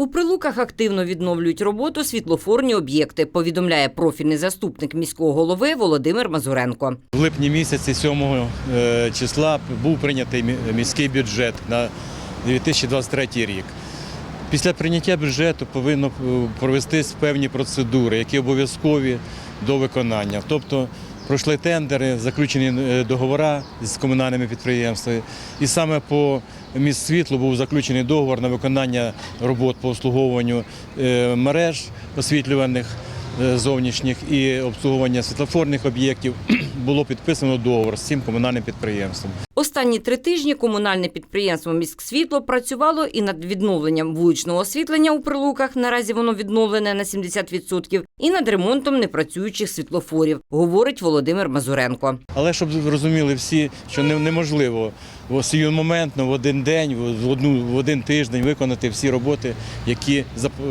У прилуках активно відновлюють роботу світлофорні об'єкти, повідомляє профільний заступник міського голови Володимир Мазуренко. В липні місяці 7 е, числа був прийнятий міський бюджет на 2023 рік. Після прийняття бюджету повинно е, провестись певні процедури, які обов'язкові до виконання. Тобто пройшли тендери, заключені е, договори з комунальними підприємствами. І саме по міськсвітлу був заключений договор на виконання робот по обслуговуванню е, мереж освітлюваних е, зовнішніх і обслуговування світлофорних об'єктів було підписано договор з цим комунальним підприємством. Останні три тижні комунальне підприємство «Міськсвітло» працювало і над відновленням вуличного освітлення у прилуках, наразі воно відновлене на 70%, і над ремонтом непрацюючих світлофорів, говорить Володимир Мазуренко. Але щоб розуміли всі, що неможливо в сиюмоментно в один день, в одну в один тиждень виконати всі роботи, які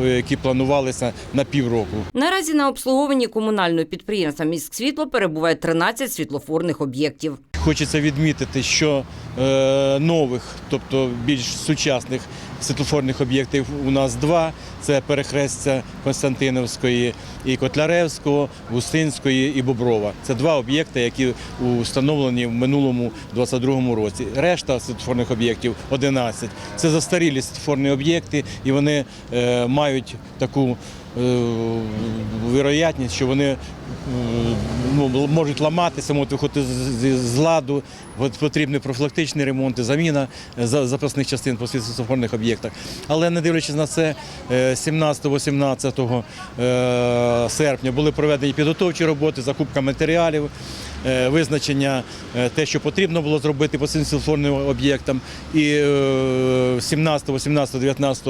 які планувалися на півроку. Наразі на обслуговуванні комунального підприємства «Міськсвітло» перебуває 13 світлофорних об'єктів. Хочеться відмітити, що е, нових, тобто більш сучасних світлофорних об'єктів у нас два. Це перехрестя Константиновської і Котляревського, Густинської і Боброва. Це два об'єкти, які встановлені в минулому 22-му році. Решта світлофорних об'єктів 11. Це застарілі світлофорні об'єкти, і вони е, мають таку вироятність, що вони е, ну, можуть ламатися, можуть виходити з, ладу. От потрібний профілактичний ремонт і заміна е, запасних частин по світлофорних об'єктах. Але не дивлячись на це, е, 17-18 е, серпня були проведені підготовчі роботи, закупка матеріалів. Визначення те, що потрібно було зробити по цим об'єктам, і е, 17, 18, 19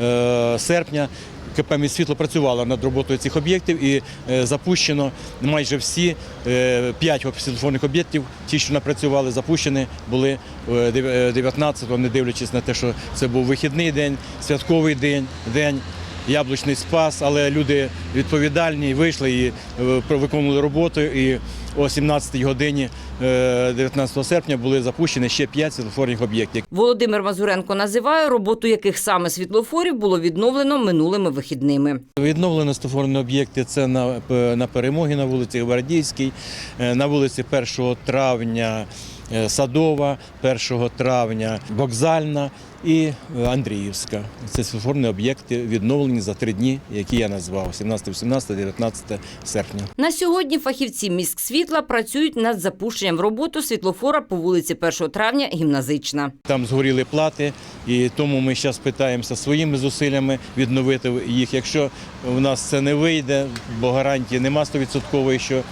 е, серпня КП світло працювало над роботою цих об'єктів і е, запущено майже всі е, п'ять світлофорних об'єктів, ті, що напрацювали, запущені були е, дев- е, 19-го, не дивлячись на те, що це був вихідний день, святковий день, день. Яблучний спас, але люди відповідальні вийшли і е, виконували роботу. І о 17 годині е, 19 серпня були запущені ще 5 світлофорних об'єктів. Володимир Мазуренко називає, роботу яких саме світлофорів було відновлено минулими вихідними. Відновлено створені об'єкти це на, на перемоги на вулиці Гвардійській, е, на вулиці 1 травня е, Садова, 1 травня Вокзальна і е, Андріївська. Це створені об'єкти відновлені за три дні, які я назвав 17, 18, 19 серпня. На сьогодні фахівці «Міськсвітла» працюють над запущенням в роботу світлофора по вулиці 1 травня Гімназична. Там згоріли плати, і тому ми зараз питаємося своїми зусиллями відновити їх. Якщо у нас це не вийде, бо гарантії нема 100%, що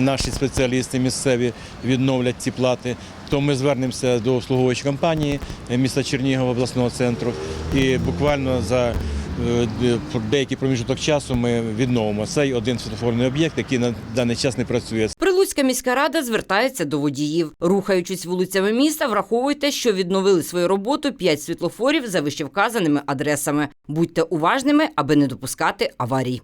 наші спеціалісти місцеві відновлять ці плати, то ми звернемося до обслуговуючої компанії міста Чернігова обласного центру і буквально за е, деякий проміжок часу ми відновимо цей один світлофорний об'єкт, який на даний час не працює. Прилуцька міська рада звертається до водіїв. Рухаючись вулицями міста, враховуйте, що відновили свою роботу 5 світлофорів за вищевказаними адресами. Будьте уважними, аби не допускати аварій.